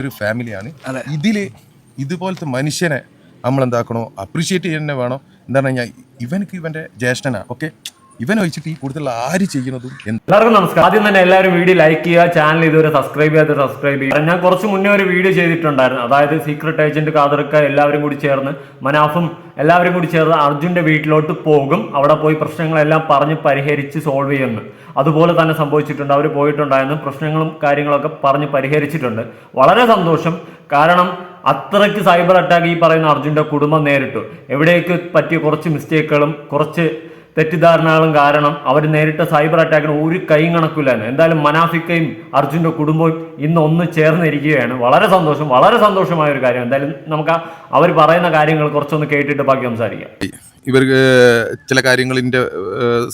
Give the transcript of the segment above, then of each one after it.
ഒരു ഫാമിലിയാണ്. ഇതിൽ ഇതിൽ ഇതുപോലത്തെ മനുഷ്യനെ നമ്മൾ എന്താക്കണോ അപ്രീഷിയേറ്റ് ചെയ്യുന്ന വേണം പറഞ്ഞു കഴിഞ്ഞാൽ ഇവനക്ക് ഇവന്റെ ജ്യേഷ്ഠനാണ് ഓക്കെ ഇവൻ ഒഴിച്ചിട്ട് ഈ കൂടുതൽ ആര് ചെയ്യുന്നതും എല്ലാവർക്കും നമസ്കാരം. ആദ്യം തന്നെ എല്ലാവരും വീഡിയോ ലൈക്ക് ചെയ്യുക ചാനൽ ഇതുവരെ സബ്സ്ക്രൈബ് ചെയ്യാതെ സബ്സ്ക്രൈബ് ചെയ്യുക. ഞാൻ കുറച്ച് മുന്നേ ഒരു വീഡിയോ ചെയ്തിട്ടുണ്ടായിരുന്നു. അതായത് സീക്രട്ട് ഏജന്റ് കാതർക്ക എല്ലാവരും കൂടി ചേർന്ന് മനാഫും എല്ലാവരും കൂടി ചേർന്ന് അർജുന്റെ വീട്ടിലോട്ട് പോകും. അവിടെ പോയി പ്രശ്നങ്ങളെല്ലാം പറഞ്ഞ് പരിഹരിച്ച് സോൾവ് ചെയ്യുന്നു. അതുപോലെ തന്നെ സംഭവിച്ചിട്ടുണ്ട്. അവർ പോയിട്ടുണ്ടായിരുന്നു. പ്രശ്നങ്ങളും കാര്യങ്ങളൊക്കെ പറഞ്ഞ് പരിഹരിച്ചിട്ടുണ്ട്. വളരെ സന്തോഷം. കാരണം അത്രയ്ക്ക് സൈബർ അറ്റാക്ക് ഈ പറയുന്ന അർജുന്റെ കുടുംബം നേരിട്ടു. എവിടേക്ക് പറ്റിയ കുറച്ച് മിസ്റ്റേക്കുകളും കുറച്ച് തെറ്റിദ്ധാരണകളും കാരണം അവർ നേരിട്ട സൈബർ അറ്റാക്കിന് ഒരു കൈയും കണക്കില്ലായിരുന്നു എന്തായാലും മനാഫിക്കയും അർജുന്റെ കുടുംബവും ഇന്ന് ഒന്ന് ചേർന്നിരിക്കുകയാണ്. വളരെ സന്തോഷം വളരെ സന്തോഷമായ ഒരു കാര്യം. എന്തായാലും നമുക്ക് അവർ പറയുന്ന കാര്യങ്ങൾ കുറച്ചൊന്ന് കേട്ടിട്ട് ബാക്കി സംസാരിക്കാം. ഇവർക്ക് ചില കാര്യങ്ങളിന്റെ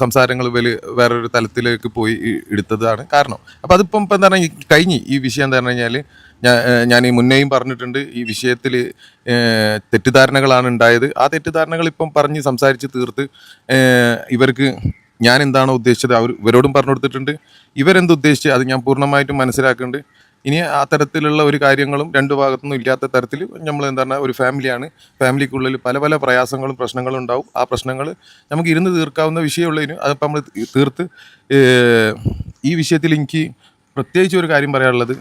സംസാരങ്ങൾ വലിയ വേറൊരു തലത്തിലേക്ക് പോയി എടുത്തതാണ് കാരണം. അപ്പം അതിപ്പം ഇപ്പം എന്താണ് കഴിഞ്ഞ് ഈ വിഷയം എന്താ പറഞ്ഞു കഴിഞ്ഞാൽ ഞാൻ ഈ മുന്നേയും പറഞ്ഞിട്ടുണ്ട് ഈ വിഷയത്തിൽ തെറ്റിദ്ധാരണകളാണ് ഉണ്ടായത്. ആ തെറ്റിദ്ധാരണകൾ ഇപ്പം പറഞ്ഞ് സംസാരിച്ച് തീർത്ത് ഇവർക്ക് ഞാൻ എന്താണോ ഉദ്ദേശിച്ചത് അവർ ഇവരോടും പറഞ്ഞു കൊടുത്തിട്ടുണ്ട്. ഇവരെന്ത് ഉദ്ദേശിച്ച് അത് ഞാൻ പൂർണമായിട്ടും മനസ്സിലാക്കുന്നുണ്ട്. ഇനി ആ തരത്തിലുള്ള ഒരു കാര്യങ്ങളും രണ്ട് ഭാഗത്തുനിന്നും ഇല്ലാത്ത തരത്തിൽ നമ്മൾ എന്താണ് ഒരു ഫാമിലിയാണ്. ഫാമിലിക്കുള്ളിൽ പല പല പ്രയാസങ്ങളും പ്രശ്നങ്ങളും ഉണ്ടാവും. ആ പ്രശ്നങ്ങൾ നമുക്ക് ഇരുന്ന് തീർക്കാവുന്ന വിഷയമുള്ളതിന് അതിപ്പോൾ നമ്മൾ തീർത്ത് ഈ വിഷയത്തിൽ എനിക്ക് പ്രത്യേകിച്ച് ഒരു കാര്യം പറയാനുള്ളത്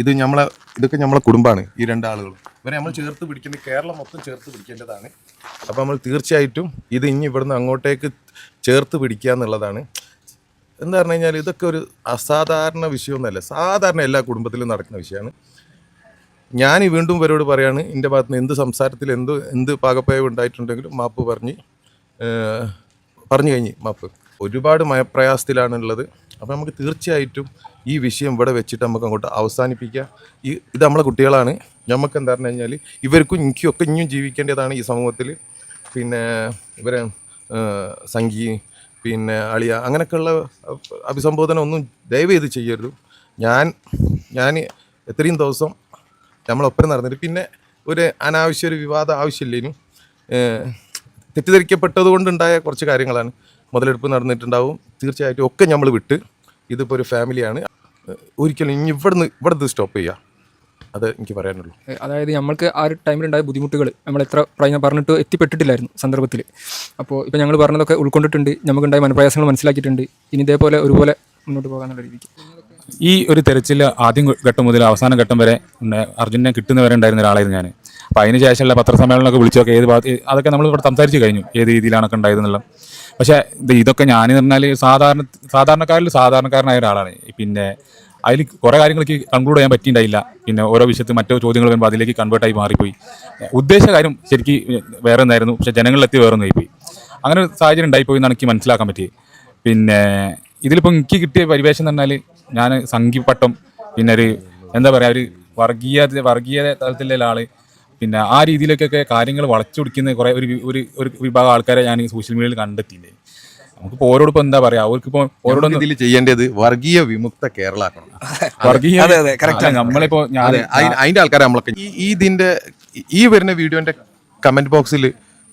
ഇത് നമ്മളെ ഇതൊക്കെ നമ്മളെ കുടുംബമാണ് ഈ രണ്ടാളുകളും. ഇവരെ നമ്മൾ ചേർത്ത് പിടിക്കുന്നത് കേരളം മൊത്തം ചേർത്ത് പിടിക്കേണ്ടതാണ്. അപ്പോൾ നമ്മൾ തീർച്ചയായിട്ടും ഇത് ഇനി ഇവിടുന്ന് അങ്ങോട്ടേക്ക് ചേർത്ത് പിടിക്കുക എന്നുള്ളതാണ്. എന്താ പറഞ്ഞു കഴിഞ്ഞാൽ ഇതൊക്കെ ഒരു അസാധാരണ വിഷയമൊന്നുമല്ല സാധാരണ എല്ലാ കുടുംബത്തിലും നടക്കുന്ന വിഷയമാണ് ഞാൻ വീണ്ടും ഇവരോട് പറയാണ് എന്റെ ഭാഗത്ത് നിന്ന് എന്ത് സംസാരത്തിൽ എന്ത് എന്ത് പാകപ്പയവ് ഉണ്ടായിട്ടുണ്ടെങ്കിലും മാപ്പ് പറഞ്ഞ് പറഞ്ഞു കഴിഞ്ഞ് മാപ്പ്. ഒരുപാട് മയപ്രയാസത്തിലാണുള്ളത്. അപ്പോൾ നമുക്ക് തീർച്ചയായിട്ടും ഈ വിഷയം ഇവിടെ വെച്ചിട്ട് നമുക്ക് അങ്ങോട്ട് അവസാനിപ്പിക്കാം. ഈ ഇത് നമ്മളെ കുട്ടികളാണ്. നമുക്ക് എന്താ പറഞ്ഞു കഴിഞ്ഞാൽ ഇവർക്കും എനിക്കും ഒക്കെ ഇനിയും ജീവിക്കേണ്ടതാണ് ഈ സമൂഹത്തിൽ പിന്നെ ഇവരെ സംഗി പിന്നെ അളിയ അങ്ങനെയൊക്കെയുള്ള അഭിസംബോധന ഒന്നും ദയവ് ചെയ്ത് ചെയ്യരുത്. ഞാൻ ഞാൻ എത്രയും ദിവസം നമ്മളൊപ്പം നടന്നിട്ട് പിന്നെ ഒരു അനാവശ്യ ഒരു വിവാദം ആവശ്യമില്ലേനും. ഏഹ് തെറ്റിദ്ധരിക്കപ്പെട്ടത് കൊണ്ടുണ്ടായ കുറച്ച് കാര്യങ്ങളാണ്. മുതലെടുപ്പ് നടന്നിട്ടുണ്ടാവും. തീർച്ചയായിട്ടും ഒക്കെ നമ്മൾ വിട്ട് ഇതിപ്പോൾ ഒരു ഫാമിലിയാണ്. ഒരിക്കലും ഇനി ഇവിടുന്ന് ഇവിടെ സ്റ്റോപ്പ് ചെയ്യുക അത് എനിക്ക് പറയാനുള്ളൂ. അതായത് നമ്മൾക്ക് ആ ഒരു ടൈമിൽ ടൈമിലുണ്ടായ ബുദ്ധിമുട്ടുകൾ നമ്മൾ എത്ര പ്രായം പറഞ്ഞിട്ട് എത്തിപ്പെട്ടിട്ടില്ലായിരുന്നു സന്ദർഭത്തിൽ അപ്പോൾ ഇപ്പോൾ ഞങ്ങൾ പറഞ്ഞതൊക്കെ ഉൾക്കൊണ്ടിട്ടുണ്ട് നമുക്കുണ്ടായ മനപ്രയാസങ്ങൾ മനസ്സിലാക്കിയിട്ടുണ്ട്. ഇനി ഇതേപോലെ ഒരുപോലെ മുന്നോട്ട് പോകാനുള്ള രീതിക്ക്. ഈ ഒരു തെരച്ചിൽ ആദ്യം ഘട്ടം മുതൽ അവസാന ഘട്ടം വരെ അർജുനെ കിട്ടുന്നവരെ ഉണ്ടായിരുന്ന ഒരാളായിരുന്നു ഞാൻ അപ്പോൾ അതിന് ശേഷമുള്ള പത്രസമ്മേളനമൊക്കെ വിളിച്ചൊക്കെ ഏത് ഭാഗത്ത് അതൊക്കെ നമ്മൾ ഇവിടെ സംസാരിച്ച് കഴിഞ്ഞു ഏത് രീതിയിലാണൊക്കെ ഉണ്ടായതെന്നുള്ള. പക്ഷേ ഇത് ഇതൊക്കെ ഞാൻ പറഞ്ഞാൽ സാധാരണ സാധാരണക്കാരിൽ സാധാരണക്കാരനായ ഒരാളാണ്. പിന്നെ അതിൽ കുറേ കാര്യങ്ങൾക്ക് കൺക്ലൂഡ് ചെയ്യാൻ പറ്റിയിട്ടുണ്ടായില്ല പിന്നെ ഓരോ വിഷയത്തിൽ മറ്റോ ചോദ്യങ്ങൾ വരുമ്പോൾ അതിലേക്ക് കൺവേർട്ടായി മാറിപ്പോയി. ഉദ്ദേശ കാര്യം ശരിക്ക് വേറെ ഒന്നായിരുന്നു പക്ഷേ ജനങ്ങളിലെത്തി വേറെ ഒന്നായിപ്പോയി അങ്ങനെ ഒരു സാഹചര്യം ഉണ്ടായിപ്പോയി എന്നാണ് എനിക്ക് മനസ്സിലാക്കാൻ പറ്റിയത് പിന്നെ ഇതിലിപ്പോൾ എനിക്ക് കിട്ടിയ പരിവേഷം എന്ന് പറഞ്ഞാൽ ഞാൻ സംഘിപ്പട്ടം പിന്നെ ഒരു എന്താ പറയുക ഒരു വർഗീയ വർഗീയ തലത്തിലുള്ള ആൾ പിന്നെ ആ രീതിയിലേക്കൊക്കെ കാര്യങ്ങൾ വളച്ചൊടിക്കുന്ന കുറേ ഒരു ഒരു ഒരു വിഭാഗം ആൾക്കാരെ ഞാൻ ഈ സോഷ്യൽ മീഡിയയിൽ കണ്ടെത്തിയില്ലേ. നമുക്കിപ്പോൾ ഓരോടൊപ്പം എന്താ പറയാ? അവർക്കിപ്പോ ഓരോടൊന്നും ഇതിൽ ചെയ്യേണ്ടത് വർഗീയ വിമുക്ത കേരള ആക്കണം വർഗീയ നമ്മളിപ്പോ ഞാൻ അതിന്റെ ആൾക്കാരെ നമ്മളൊക്കെ ഈ ഇതിന്റെ ഈ വരുന്ന വീഡിയോന്റെ കമന്റ് ബോക്സിൽ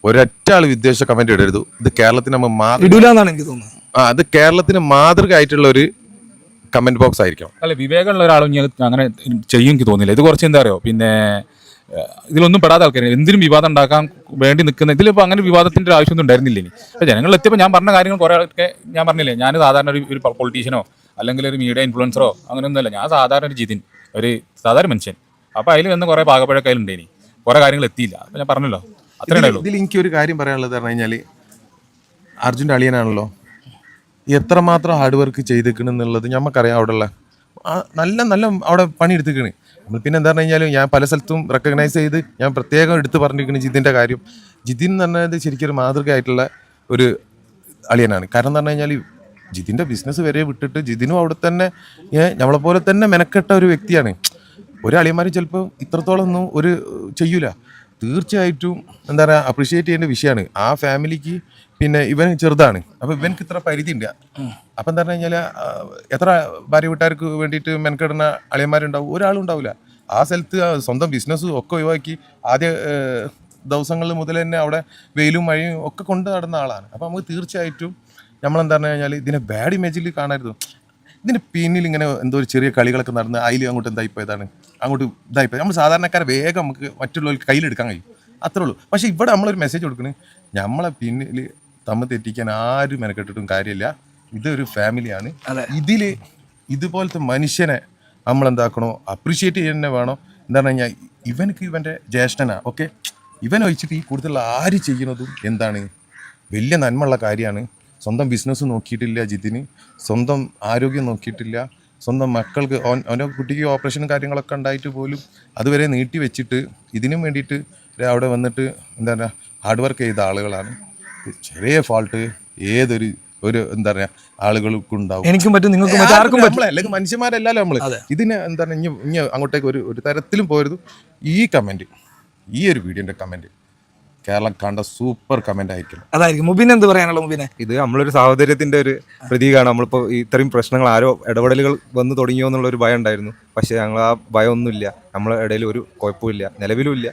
ഒരൊറ്റ ആൾ വിദ്വേഷ കമന്റ് ഇടരുത്. ഇത് കേരളത്തിന് നമ്മൾ എനിക്ക് തോന്നുന്നത്. ആ അത് കേരളത്തിന് മാതൃക ആയിട്ടുള്ള ഒരു കമന്റ് ബോക്സ് ആയിരിക്കും അല്ല വിവേകമുള്ള ഒരാളും ഞാൻ അങ്ങനെ ചെയ്യും എനിക്ക് തോന്നില്ല ഇത് കുറച്ച് എന്താ അറിയോ? പിന്നെ ഇതിലൊന്നും പെടാത്ത ആൾക്കാർ എന്തിനും വിവാദം ഉണ്ടാക്കാൻ വേണ്ടി നിൽക്കുന്ന ഇതിലിപ്പോൾ അങ്ങനെ വിവാദത്തിന്റെ ഒരു ആവശ്യമൊന്നും ഉണ്ടായിരുന്നില്ല ഇനി? അപ്പോൾ ജനങ്ങളിൽ എത്തിയപ്പോൾ ഞാൻ പറഞ്ഞ കാര്യങ്ങൾ കുറേ ആൾക്കെ ഞാൻ പറഞ്ഞില്ലേ ഞാൻ സാധാരണ ഒരു ഒരു പൊളിറ്റീഷ്യനോ അല്ലെങ്കിൽ ഒരു മീഡിയ ഇൻഫ്ലുവൻസറോ അങ്ങനെയൊന്നുമല്ല. ഞാൻ സാധാരണ ഒരു ജിതിൻ ഒരു സാധാരണ മനുഷ്യൻ. അപ്പോൾ അതിൽ വന്ന് കുറേ പാകപ്പഴക്കയിലുണ്ട് ഇനി. കുറേ കാര്യങ്ങൾ എത്തിയില്ല. അപ്പോൾ ഞാൻ പറഞ്ഞല്ലോ. അത്രയേ ഉള്ളൂ. ഇതിൽ എനിക്ക് ഒരു കാര്യം പറയാനുള്ളത് പറഞ്ഞു കഴിഞ്ഞാൽ അർജുന്റെ അളിയനാണല്ലോ. എത്രമാത്രം ഹാർഡ് വർക്ക് ചെയ്തേക്കണമെന്നുള്ളത് ഞമ്മക്കറിയാം അവിടെയുള്ള ആ നല്ല നല്ല അവിടെ പണിയെടുത്തിക്കണ് നമ്മൾ പിന്നെ എന്താ പറഞ്ഞു കഴിഞ്ഞാൽ ഞാൻ പല സ്ഥലത്തും റെക്കഗ്നൈസ് ചെയ്ത് ഞാൻ പ്രത്യേകം എടുത്ത് പറഞ്ഞിരിക്കുന്നത് ജിതിന്റെ കാര്യം. ജിതിൻ എന്ന് പറഞ്ഞത് ശരിക്കും ഒരു മാതൃകയായിട്ടുള്ള ഒരു അളിയനാണ്. കാരണം എന്ന് പറഞ്ഞു കഴിഞ്ഞാൽ ജിതിന്റെ ബിസിനസ് വരെ വിട്ടിട്ട് ജിതിനും അവിടെ തന്നെ നമ്മളെപ്പോലെ തന്നെ മെനക്കെട്ട ഒരു വ്യക്തിയാണ്. ഒരു അളിയന്മാർ ചിലപ്പോൾ ഇത്രത്തോളം ഒന്നും ഒരു ചെയ്യൂല. തീർച്ചയായിട്ടും എന്താ പറയുക അപ്രീഷിയേറ്റ് ചെയ്യേണ്ട വിഷയമാണ് ആ ഫാമിലിക്ക് പിന്നെ ഇവൻ ചെറുതാണ്. അപ്പോൾ ഇവനക്ക് ഇത്ര പരിധി ഉണ്ട് അപ്പം എന്താ പറഞ്ഞു കഴിഞ്ഞാൽ എത്ര ഭാര്യ വീട്ടുകാർക്ക് വേണ്ടിയിട്ട് മെനക്കെടുന്ന അളിയന്മാരുണ്ടാവും? ഒരാളും ഉണ്ടാവില്ല ആ സ്ഥലത്ത് സ്വന്തം ബിസിനസ്സും ഒക്കെ ഒഴിവാക്കി ആദ്യ ദിവസങ്ങളിൽ മുതൽ തന്നെ അവിടെ വെയിലും മഴയും ഒക്കെ കൊണ്ട് നടന്ന ആളാണ്. അപ്പം നമുക്ക് തീർച്ചയായിട്ടും നമ്മളെന്താ പറഞ്ഞു കഴിഞ്ഞാൽ ഇതിനെ ബാഡ് ഇമേജിൽ കാണരുത്. ഇതിന് പിന്നിൽ ഇങ്ങനെ എന്തോ ഒരു ചെറിയ കളികളൊക്കെ നടന്ന് അതിൽ അങ്ങോട്ട് എന്തായിപ്പോയതാണ് അങ്ങോട്ട് ഇതായിപ്പോയി നമ്മൾ സാധാരണക്കാരെ വേഗം നമുക്ക് മറ്റുള്ളവർക്ക് കയ്യിലെടുക്കാൻ കഴിയും. അത്രേ ഉള്ളൂ. പക്ഷേ ഇവിടെ നമ്മളൊരു മെസ്സേജ് കൊടുക്കണേ. നമ്മളെ പിന്നിൽ തമ്മിൽ തെറ്റിക്കാൻ ആരും മെനക്കെട്ടിട്ടും കാര്യമില്ല. ഇതൊരു ഫാമിലിയാണ് ഇതിൽ ഇതുപോലത്തെ മനുഷ്യനെ നമ്മൾ എന്താക്കണോ അപ്രീഷിയേറ്റ് ചെയ്യുന്നേ വേണോ എന്താ കഴിഞ്ഞാൽ ഇവനക്ക് ഇവന്റെ ജ്യേഷ്ഠനാ. ഓക്കെ? ഇവൻ ഒഴിച്ചിട്ട് ഈ കൂടുതലുള്ള ആര് ചെയ്യുന്നതും എന്താണ്? വലിയ നന്മയുള്ള കാര്യമാണ്. സ്വന്തം ബിസിനസ് നോക്കിയിട്ടില്ല ജിതിന് സ്വന്തം ആരോഗ്യം നോക്കിയിട്ടില്ല സ്വന്തം മക്കൾക്ക് അവന്റെ കുട്ടിക്ക് ഓപ്പറേഷനും കാര്യങ്ങളൊക്കെ ഉണ്ടായിട്ട് പോലും അതുവരെ നീട്ടി വെച്ചിട്ട് ഇതിനും വേണ്ടിയിട്ട് അവിടെ വന്നിട്ട് എന്താ പറയുക ഹാർഡ് വർക്ക് ചെയ്ത ആളുകളാണ്. ചെറിയ ഫാൾട്ട് ഏതൊരു ഒരു എന്താ പറയുക ആളുകൾക്കും ഉണ്ടാവും. എനിക്കും പറ്റും നിങ്ങൾക്കും ആർക്കും അല്ലെങ്കിൽ മനുഷ്യന്മാരല്ലല്ലോ നമ്മൾ ഇതിന് എന്താണ് ഇനി ഇനി അങ്ങോട്ടേക്ക് ഒരു ഒരു തരത്തിലും പോരുത്. ഈ കമന്റ് ഈ ഒരു വീഡിയോന്റെ കമന്റ് കേരളം കണ്ട സൂപ്പർ കമന്റ് ആയിരിക്കും അതായിരിക്കും. മുബിൻ എന്ത് പറയാനുള്ള മുബിനെ? ഇത് നമ്മളൊരു സാഹോദര്യത്തിന്റെ ഒരു പ്രതീകമാണ് നമ്മളിപ്പോൾ ഇത്രയും പ്രശ്നങ്ങൾ ആരോ ഇടപെടലുകൾ വന്നു തുടങ്ങിയോ എന്നുള്ള ഒരു ഭയം ഉണ്ടായിരുന്നു. പക്ഷേ ഞങ്ങൾ ആ ഭയമൊന്നുമില്ല നമ്മളെ ഇടയിൽ ഒരു കുഴപ്പമില്ല നിലവിലും ഇല്ല.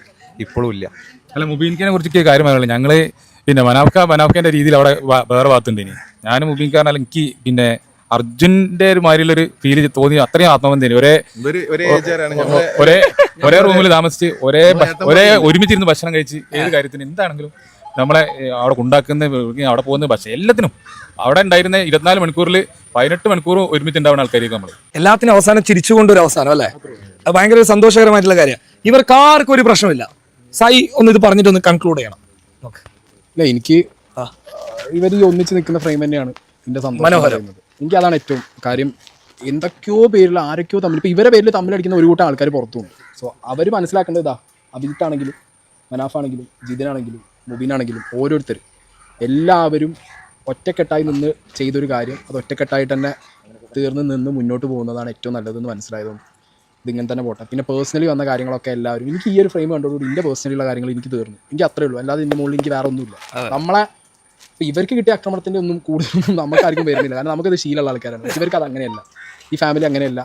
ഇപ്പോഴും ഇല്ല. അല്ല മുബീൻഖാനെ കുറിച്ച് കാര്യം പറയാനുള്ളത്. ഞങ്ങൾ പിന്നെ മനാഫ്ക മനാഫ്കന്റെ രീതിയിൽ അവിടെ വേറെ ഭാഗത്തുണ്ട് ഇനി. ഞാൻ കാരണം എനിക്ക് പിന്നെ അർജുന്റെ ഒരു മാതിരിയുള്ളൊരു ഫീൽ തോന്നി. അത്രയും ആത്മബന്ധം ഒരേ ഒരു ഒരേ ഏജാരാണ് ഒരേ ഒരേ റൂമിൽ താമസിച്ച് ഒരേ ഒരേ ഒരുമിച്ചിരുന്ന് ഭക്ഷണം കഴിച്ച് ഏത് കാര്യത്തിന് എന്താണെങ്കിലും നമ്മളെ അവിടെ ഉണ്ടാക്കുന്ന അവിടെ പോകുന്ന ഭക്ഷണം എല്ലാത്തിനും. അവിടെ ഉണ്ടായിരുന്ന ഇരുപത്തിനാല് മണിക്കൂറിൽ പതിനെട്ട് മണിക്കൂർ ഒരുമിച്ച് ഉണ്ടാവുന്ന ആൾക്കാർക്ക് നമ്മൾ എല്ലാത്തിനും അവസാനം ചിരിച്ചുകൊണ്ടൊരു അവസാനം അല്ലേ? അത് ഭയങ്കര സന്തോഷകരമായിട്ടുള്ള കാര്യമാണ്. ഇവർക്ക് ആർക്കും ഒരു പ്രശ്നമില്ല. സായി ഒന്ന് ഇത് പറഞ്ഞിട്ട് ഒന്ന് കൺക്ലൂഡ് ചെയ്യണം. എനിക്ക് ഇവർ ഈ ഒന്നിച്ച് നിൽക്കുന്ന ഫ്രെയിം തന്നെയാണ് എന്റെ സന്തോഷം മനോഹരം. എനിക്ക് അതാണ് ഏറ്റവും കാര്യം. എന്തൊക്കെയോ പേരിൽ ആരൊക്കെയോ തമ്മിൽ ഇപ്പോൾ ഇവരെ പേരിൽ തമ്മിലടിക്കുന്ന ഒരു കൂട്ടം ആൾക്കാർ പുറത്തുണ്ട് സോ അവർ മനസ്സിലാക്കേണ്ടത് ഇതാ അഭിജിത്താണെങ്കിലും മനാഫാണെങ്കിലും ജിതിനാണെങ്കിലും മുബീനാണെങ്കിലും ഓരോരുത്തർ എല്ലാവരും ഒറ്റക്കെട്ടായി നിന്ന് ചെയ്തൊരു കാര്യം അത് ഒറ്റക്കെട്ടായിട്ട് തന്നെ തീർന്ന് നിന്ന് മുന്നോട്ട് പോകുന്നതാണ് ഏറ്റവും നല്ലതെന്ന് മനസ്സിലായതുകൊണ്ട് ഇതിങ്ങനെ തന്നെ പോട്ടെ. പിന്നെ പേഴ്സണലി വന്ന കാര്യങ്ങളൊക്കെ എല്ലാവരും എനിക്ക് ഈ ഒരു ഫ്രെയിം കണ്ടോടുകൂടി എന്റെ പേഴ്സണലിയുള്ള കാര്യങ്ങൾ എനിക്ക് തീർന്നു. എനിക്ക് അത്രേ ഉള്ളൂ. അല്ലാതെ ഇതിന്റെ മുകളിൽ എനിക്ക് വേറെ ഒന്നുമില്ല നമ്മളെ ഇപ്പൊ ഇവർക്ക് കിട്ടിയ ആക്രമണത്തിന്റെ ഒന്നും കൂടുതലൊന്നും നമുക്കാർക്കും വരുന്നില്ല. കാരണം നമുക്കത് ശീലമുള്ള ആൾക്കാരാണ്. ഇവർക്ക് അത് അങ്ങനെയല്ല. ഈ ഫാമിലി അങ്ങനെയല്ല.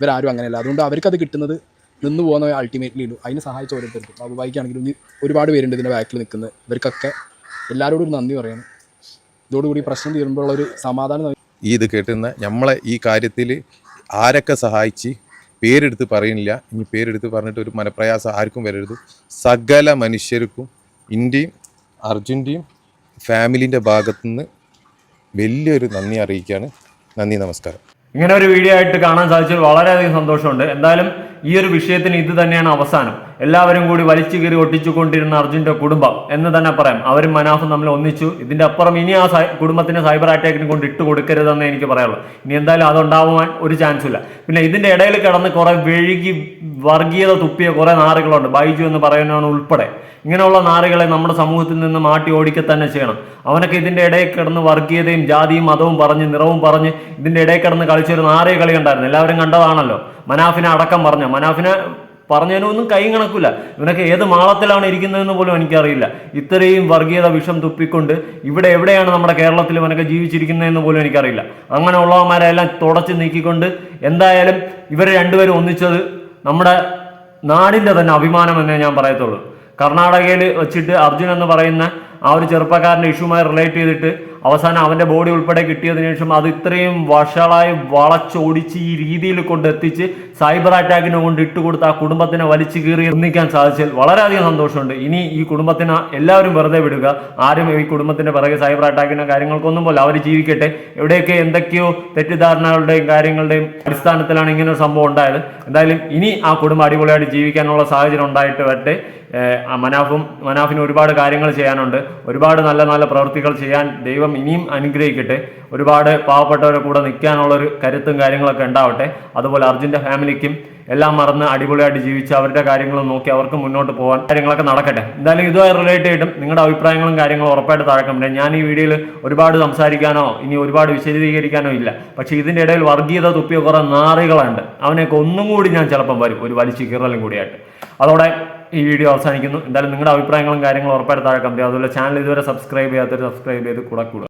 ഇവരാരും അങ്ങനെയല്ല. അതുകൊണ്ട് അവർക്ക് അവർക്കത് കിട്ടുന്നത് നിന്ന് പോകുന്ന അൾട്ടിമേറ്റ്ലി ഉള്ളൂ അതിന് സഹായിച്ച ഓരോരുത്തർക്കും. ബാബുബായിക്കാണെങ്കിലും ഇനി ഒരുപാട് പേരുണ്ട് ഇതിന്റെ ബാക്കിൽ നിൽക്കുന്നത് ഇവർക്കൊക്കെ എല്ലാവരോടും ഒരു നന്ദി പറയണം. ഇതോടുകൂടി പ്രശ്നം തീരുമ്പോഴുള്ള ഒരു സമാധാനം ഈ ഇത് കേട്ടുന്ന നമ്മളെ ഈ കാര്യത്തിൽ ആരൊക്കെ സഹായിച്ച് പേരെടുത്ത് പറയുന്നില്ല ഇനി പേരെടുത്ത് പറഞ്ഞിട്ട് ഒരു മനപ്രയാസം ആർക്കും വരരുത്. സകല മനുഷ്യർക്കും ഇന്ത്യയും അർജുന്റെയും ഫാമിലിന്റെ ഭാഗത്തുനിന്ന് വലിയൊരു നന്ദി അറിയിക്കുകയാണ്. നന്ദി നമസ്കാരം. ഇങ്ങനെ ഒരു വീഡിയോ ആയിട്ട് കാണാൻ സാധിച്ചത് വളരെയധികം സന്തോഷമുണ്ട്. എന്തായാലും ഈ ഒരു വിഷയത്തിന് ഇത് തന്നെയാണ് അവസാനം. എല്ലാവരും കൂടി വലിച്ചു കീറി ഒട്ടിച്ചുകൊണ്ടിരുന്ന അർജുന്റെ കുടുംബം എന്ന് തന്നെ പറയാം. അവരും മനാഫും നമ്മൾ ഒന്നിച്ചു. ഇതിന്റെ അപ്പുറം ഇനി ആ കുടുംബത്തിന് സൈബർ അറ്റാക്കിന് കൊണ്ട് ഇട്ട് കൊടുക്കരുതെന്ന് എനിക്ക് പറയാനുള്ളൂ. ഇനി എന്തായാലും അതുണ്ടാവാൻ ഒരു ചാൻസും ഇല്ല. പിന്നെ ഇതിന്റെ ഇടയിൽ കിടന്ന് കുറെ വെഴുകി വർഗീയത തുപ്പിയ കുറെ നാറുകളുണ്ട്. ബൈജു എന്ന് പറയുന്നതാണ് ഉൾപ്പെടെ. ഇങ്ങനെയുള്ള നാറുകളെ നമ്മുടെ സമൂഹത്തിൽ നിന്ന് മാറ്റി ഓടിക്കുക തന്നെ ചെയ്യണം. അവനൊക്കെ ഇതിന്റെ ഇടയിൽ കിടന്ന് വർഗീയതയും ജാതിയും മതവും പറഞ്ഞ് നിറവും പറഞ്ഞ് ഇതിന്റെ ഇടയിൽ കിടന്ന് കളിച്ചൊരു നാറിയ കളി ഉണ്ടായിരുന്നു എല്ലാവരും കണ്ടതാണല്ലോ. മനാഫിനെ അടക്കം പറഞ്ഞ. മനാഫിനെ പറഞ്ഞതിനൊന്നും കൈ കണക്കില്ല ഇവനൊക്കെ ഏത് മാളത്തിലാണ് ഇരിക്കുന്നതെന്ന് പോലും എനിക്കറിയില്ല. ഇത്രയും വർഗീയത വിഷം തുപ്പിക്കൊണ്ട് ഇവിടെ എവിടെയാണ് നമ്മുടെ കേരളത്തിൽ ഇവനൊക്കെ ജീവിച്ചിരിക്കുന്നതെന്ന് പോലും എനിക്കറിയില്ല. അങ്ങനെ അങ്ങനെയുള്ളവന്മാരെല്ലാം തുടച്ച് നീക്കിക്കൊണ്ട് എന്തായാലും ഇവർ രണ്ടുപേരും ഒന്നിച്ചത് നമ്മുടെ നാടിന്റെ തന്നെ അഭിമാനം എന്നേ ഞാൻ പറയത്തുള്ളൂ. കർണാടകയിൽ വെച്ചിട്ട് അർജുൻ എന്ന് പറയുന്ന ആ ഒരു ചെറുപ്പക്കാരന്റെ ഇഷ്യൂമായി റിലേറ്റ് ചെയ്തിട്ട് അവസാനം അവന്റെ ബോഡി ഉൾപ്പെടെ കിട്ടിയതിനു ശേഷം അത് ഇത്രയും വഷളായി വളച്ചോടിച്ച് ഈ രീതിയിൽ കൊണ്ടെത്തിച്ച് സൈബർ അറ്റാക്കിനെ കൊണ്ട് ഇട്ടുകൊടുത്ത് ആ കുടുംബത്തിനെ വലിച്ചു കീറി ഒന്നിക്കാൻ സാധിച്ചാൽ വളരെയധികം സന്തോഷമുണ്ട്. ഇനി ഈ കുടുംബത്തിന് എല്ലാവരും വെറുതെ വിടുക. ആരും ഈ കുടുംബത്തിന്റെ പിറകെ സൈബർ അറ്റാക്കിനോ കാര്യങ്ങൾക്കൊന്നും പോലെ അവർ ജീവിക്കട്ടെ. എവിടെയൊക്കെ എന്തൊക്കെയോ തെറ്റിദ്ധാരണകളുടെയും കാര്യങ്ങളുടെയും അടിസ്ഥാനത്തിലാണ് ഇങ്ങനെ ഒരു സംഭവം ഉണ്ടായത്. എന്തായാലും ഇനി ആ കുടുംബം അടിപൊളിയായിട്ട് ജീവിക്കാനുള്ള സാഹചര്യം ഉണ്ടായിട്ട് വരട്ടെ. മനാഫും മനാഫിന് ഒരുപാട് കാര്യങ്ങൾ ചെയ്യാനുണ്ട്. ഒരുപാട് നല്ല നല്ല പ്രവൃത്തികൾ ചെയ്യാൻ ദൈവം ഇനിയും അനുഗ്രഹിക്കട്ടെ. ഒരുപാട് പാവപ്പെട്ടവരെ കൂടെ നിൽക്കാനുള്ളൊരു കരുത്തും കാര്യങ്ങളൊക്കെ ഉണ്ടാവട്ടെ. അതുപോലെ അർജുന്റെ ഫാമിലിക്കും എല്ലാം മറന്ന് അടിപൊളിയായിട്ട് ജീവിച്ച് അവരുടെ കാര്യങ്ങളും നോക്കി അവർക്ക് മുന്നോട്ട് പോകാൻ കാര്യങ്ങളൊക്കെ നടക്കട്ടെ. എന്തായാലും ഇതുമായി റിലേറ്റ് ചെയ്തിട്ടും നിങ്ങളുടെ അഭിപ്രായങ്ങളും കാര്യങ്ങളും ഉറപ്പായിട്ട് താഴെ ഞാൻ ഈ വീഡിയോയിൽ ഒരുപാട് സംസാരിക്കാനോ ഇനി ഒരുപാട് വിശദീകരിക്കാനോ ഇല്ല. പക്ഷേ ഇതിന്റെ ഇടയിൽ വർഗീയത തുപ്പിയ കുറേ നാറികളുണ്ട്. അവനെയൊക്കെ ഒന്നും കൂടി ഞാൻ ചിലപ്പം വരും. ഒരു വലിച്ചു കീറലും കൂടിയായിട്ട്. അതോടെ ഈ വീഡിയോ അവസാനിക്കുന്നു. എന്തായാലും നിങ്ങളുടെ അഭിപ്രായങ്ങളും കാര്യങ്ങളും ഉറപ്പായിട്ട് താഴെ കമ്പനി അതുപോലെ ചാനൽ ഇതുവരെ സബ്സ്ക്രൈബ് ചെയ്യാത്തവർ സബ്സ്ക്രൈബ് ചെയ്ത് കൂടെ കൂടുക.